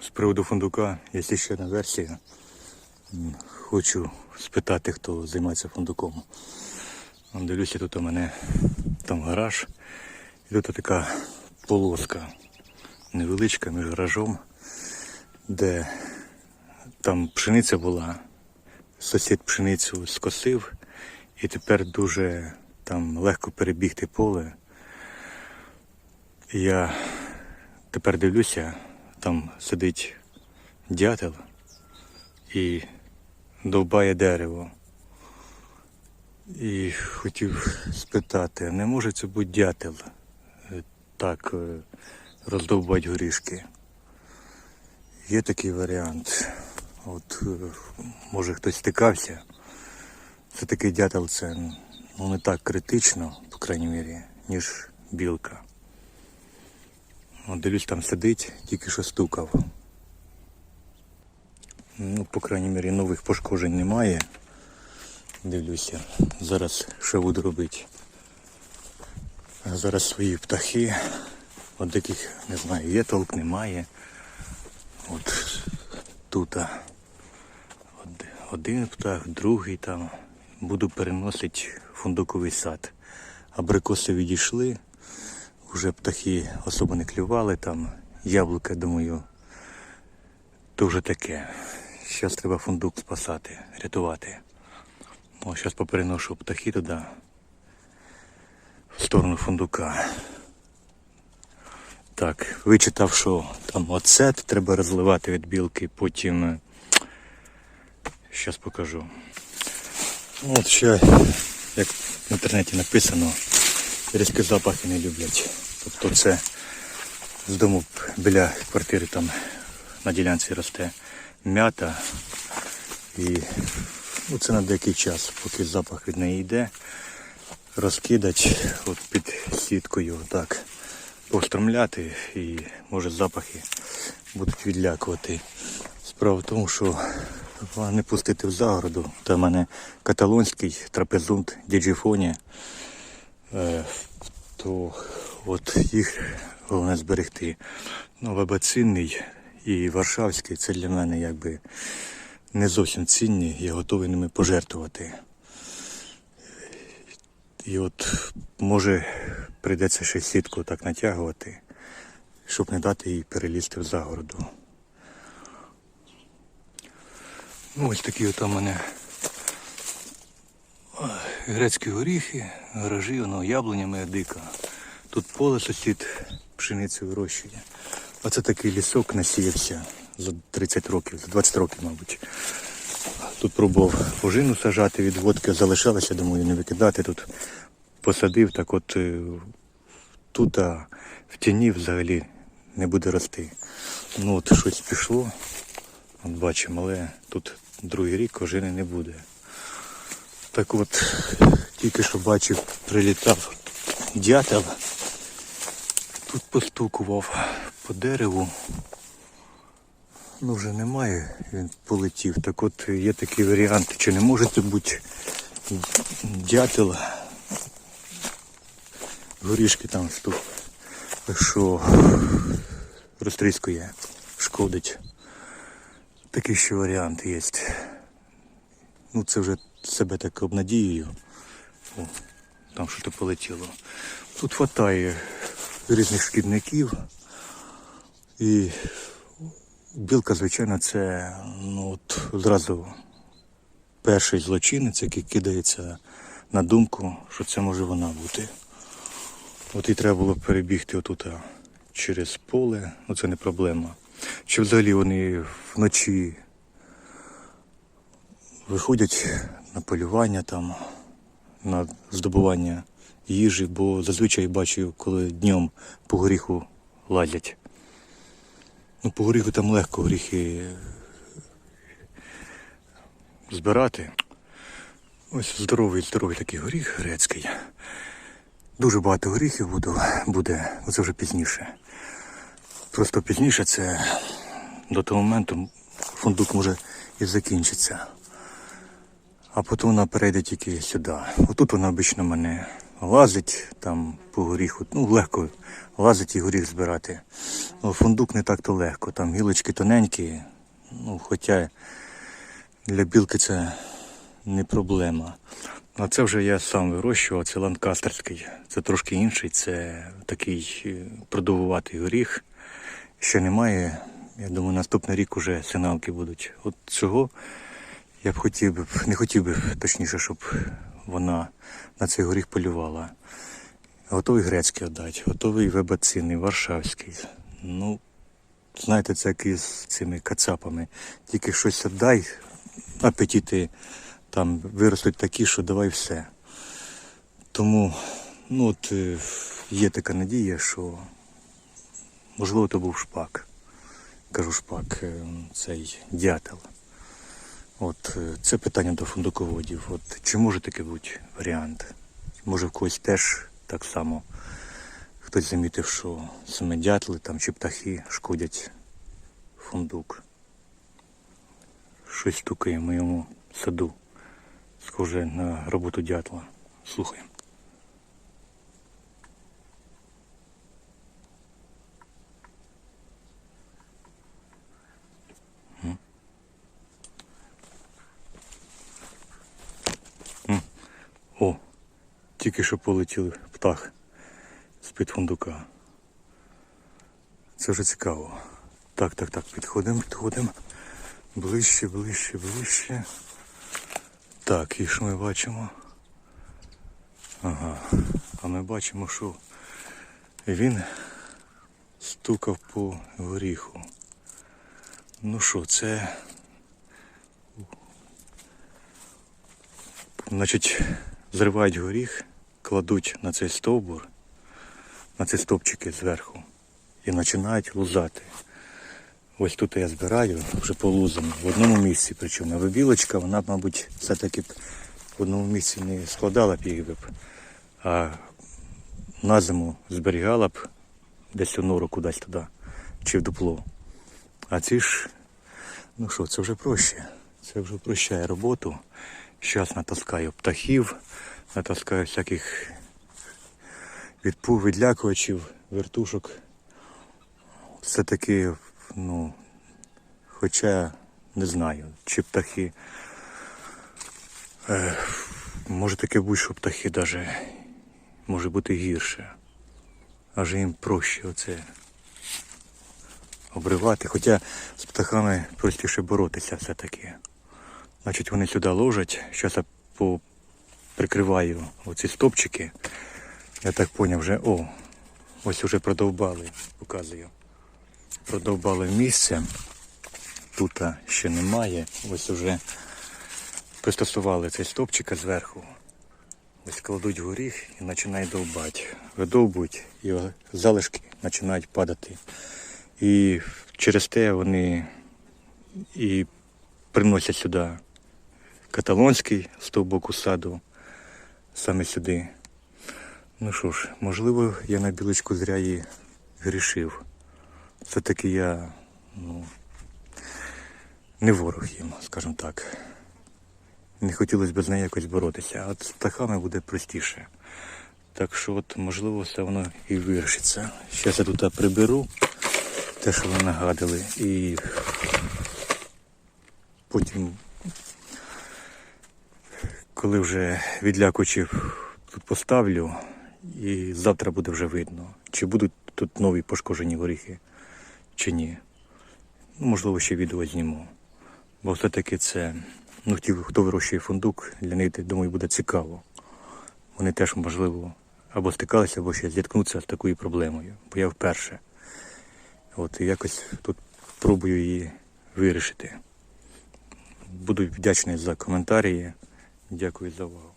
З приводу фундука є ще одна версія. Хочу спитати, хто займається фундуком. Дивлюся, тут у мене там гараж. І тут така полоска невеличка між гаражом, де там пшениця була. Сусід пшеницю скосив, і тепер дуже там легко перебігти поле. Я тепер дивлюся, там сидить дятел і довбає дерево. І хотів спитати, не може це бути дятел е, так е, роздовбати горішки? Є такий варіант. От е, може хтось стикався. Це такий дятел, це ну, не так критично, по крайній мірі, ніж білка. Дивлюсь, там сидить, тільки що стукав. Ну, по крайній мірі, нових пошкоджень немає. Дивлюся. Зараз що буду робити. Зараз свої птахи. От таких, не знаю, є толк, немає. От тут один птах, другий там. Буду переносити фундуковий сад. Абрикоси відійшли. Вже птахи особо не клювали там. Яблука, думаю, вже таке. Зараз треба фундук спасати, рятувати. О, зараз попереношу птахи туди, в сторону фундука. Так, вичитав, що там оцет треба розливати від білки, потім. Зараз покажу. Ну, От ще, як в інтернеті написано, різкі запахи не люблять. Тобто це з дому біля квартири там на ділянці росте м'ята. І ну, це на деякий час, поки запах від неї йде, розкидать от під сіткою, так, постромляти і може запахи будуть відлякувати. Справа в тому, що не пустити в загороду. Та в мене каталонський трапезунт діджифоні, е, то от їх головне зберегти. Ну, вабацинний і варшавський це для мене якби не зовсім цінні, я готовий ними пожертвувати. І от може прийдеться ще сітку так натягувати, щоб не дати їй перелізти в загороду. Ну, ось такі от у мене грецькі горіхи, гаражі, воно яблунями дика. Тут поле сусід пшеницю вирощує. Оце такий лісок насіявся за 30 років, за 20 років, мабуть. Тут пробував ожину сажати від водки, залишалося, думаю, не викидати. Тут посадив, так от е, тут а в тіні взагалі не буде рости. Ну от щось пішло, от бачимо, але тут другий рік ожини не буде. Так от, тільки що бачив, прилітав дятел. Тут постукував по дереву. Ну вже немає, він полетів. Так от є такий варіант, чи не може це бути дятел. Горішки там стук, що розтріскує, шкодить. Такий ще варіант є. Ну це вже себе так обнадіюю. О, там що то полетіло. Тут хватає різних шкідників. І білка, звичайно, це ну, от, зразу перший злочинець, який кидається на думку, що це може вона бути. От і треба було перебігти отут через поле, ну це не проблема. Чи взагалі вони вночі виходять на полювання там, на здобування їжі, бо зазвичай бачу, коли днем по горіху ладять. Ну, по горіху там легко горіхи збирати. Ось здоровий, здоровий такий горіх грецький. Дуже багато горіхів буду, буде, ну, це вже пізніше. Просто пізніше це до того моменту фундук може і закінчиться. А потім вона перейде тільки сюди. Отут вона обично мене лазить там по горіху. Ну, легко лазить і горіх збирати. Ну, фундук не так то легко. Там гілочки тоненькі, ну, хоча для білки це не проблема. А це вже я сам вирощував, це ланкастерський. Це трошки інший, це такий е, продовгуватий горіх. Ще немає. Я думаю, наступний рік уже сигналки будуть. От цього я б хотів би, не хотів би, точніше, щоб вона на цей горіх полювала. Готовий грецький віддати, готовий вебацинний, варшавський. Ну, знаєте, це як із цими кацапами. Тільки щось віддай, апетити там виростуть такі, що давай все. Тому ну, от, е, є така надія, що можливо то був шпак. Кажу шпак, е, цей дятел. От е, це питання до фундуководів. От чи може таке бути варіант? Може в когось теж так само хтось замітив, що саме дятли там чи птахи шкодять фундук. Щось стукає в моєму саду. Схоже на роботу дятла. Слухаємо. Тільки що полетів птах з-під фундука. Це вже цікаво. Так, так, так, підходимо, підходимо. Ближче, ближче, ближче. Так, і що ми бачимо? Ага. А ми бачимо, що він стукав по горіху. Ну що, це. Значить, зривають горіх, кладуть на цей стовбур, на ці стовпчики зверху і починають лузати. Ось тут я збираю вже полузано, в одному місці. Причому вибілочка, вона, мабуть, все-таки б в одному місці не складала б їх б, а на зиму зберігала б десь у нору кудись туди, чи в дупло. А ці ж, ну що, це вже проще. Це вже прощає роботу. Зараз натаскаю птахів, натаскаю всяких відпув, відлякувачів, вертушок. Все-таки, ну, хоча не знаю, чи птахи. Е, може таке бути, що птахи навіть може бути гірше. Аже їм проще оце обривати. Хоча з птахами простіше боротися все-таки. Значить, вони сюди ложать. Зараз я прикриваю оці стопчики. Я так поняв вже, о, ось вже продовбали, показую. Продовбали місце. Тут ще немає. Ось вже пристосували цей стопчика зверху. Ось кладуть горіх і починають довбати. Видовбують і залишки починають падати. І через те вони і приносять сюди каталонський з того боку саду, саме сюди. Ну що ж, можливо, я на білочку зря і грішив. Все-таки я ну, не ворог їм, скажімо так. Не хотілося б з нею якось боротися, а з птахами буде простіше. Так що от, можливо, все воно і вирішиться. Зараз я тут приберу те, що ви нагадали, і потім, коли вже відлякучів тут поставлю, і завтра буде вже видно, чи будуть тут нові пошкоджені горіхи, чи ні. Ну, можливо, ще відео зніму. Бо все-таки це, ну, ті, хто вирощує фундук, для них, думаю, буде цікаво. Вони теж, можливо, або стикалися, або ще зіткнуться з такою проблемою. Бо я вперше. От і якось тут пробую її вирішити. Буду вдячний за коментарі. Дякую за увагу.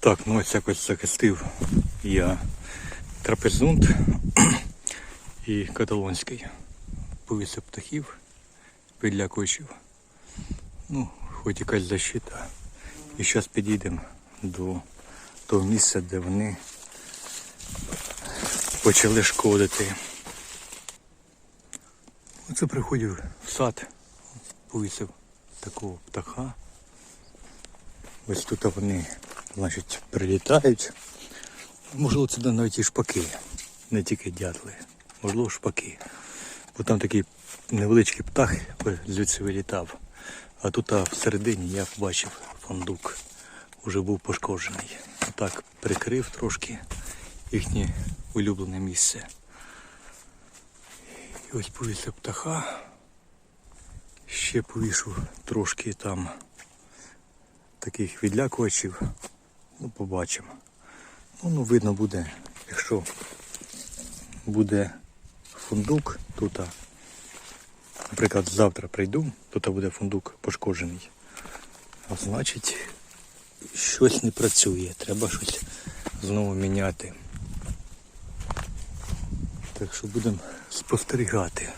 Так, ну ось якось захистив я трапезунт і каталонський. Повісив птахів, підлякуючів. Ну, хоч якась защита. І зараз підійдемо до того місця, де вони почали шкодити. Оце приходив в сад, повісив такого птаха. Ось тут вони, значить, прилітають. Можливо, це навіть і шпаки, не тільки дятли, можливо, шпаки. Бо там такий невеличкий птах звідси вилітав. А тут а, всередині я побачив фондук. Уже був пошкоджений. Отак прикрив трошки їхнє улюблене місце. І ось повісив птаха. Ще повішу трошки там таких відлякувачів. Ну, побачимо. Ну, ну видно буде, якщо буде фундук тут. Наприклад, завтра прийду, тут буде фундук пошкоджений. А значить, щось не працює, треба щось знову міняти. Так що будемо спостерігати.